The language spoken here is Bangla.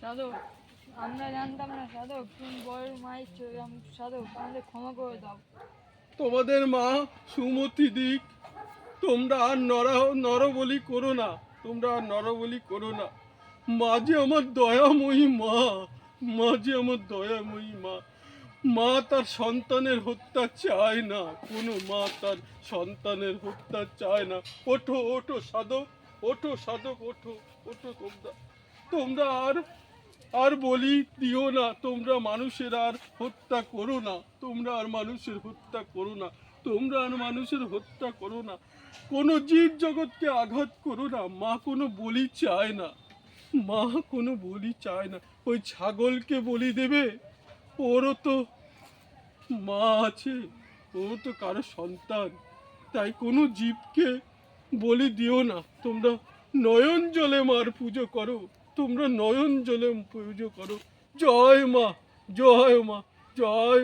সাধক, আমরা জানতাম না সাধক, তুমি বড় মায়ের চোখে সাধক আমাদের ক্ষমা করে দাও। তোমাদের মা সুমতি দিক, তোমরা আর নর, নরবলি করো না, তোমরা আর নরবলি করো না। মা যে আমার দয়াময়ী মা মা যে আমার দয়াময়ী মা মা তার সন্তানের হত্যা চায় না, কোনো মা তার সন্তানের হত্যা চায় না। ওঠো ওঠো সাধক ওঠো সাধক, ওঠো ওঠো তোমরা। তোমরা আর আর বলি, দিও না, তোমরা মানুষের আর হত্যা করো না। তোমরা আর মানুষের হত্যা করো না। তোমরা আর মানুষের হত্যা করো না। কোনো জীব জগৎকে আঘাত করো না। মা কোনো বলি চায় না। মা কোনো বলি চায় না। ওই ছাগলকে বলি দেবে? ওরও তো মা আছে ও তো কারও সন্তান। তাই কোনো জীবকে বলি দিও না। তোমরা নয়ন জলে মার পুজো করো। তোমরা নয়ন জলে পুজো করো। জয় মা জয় মা জয়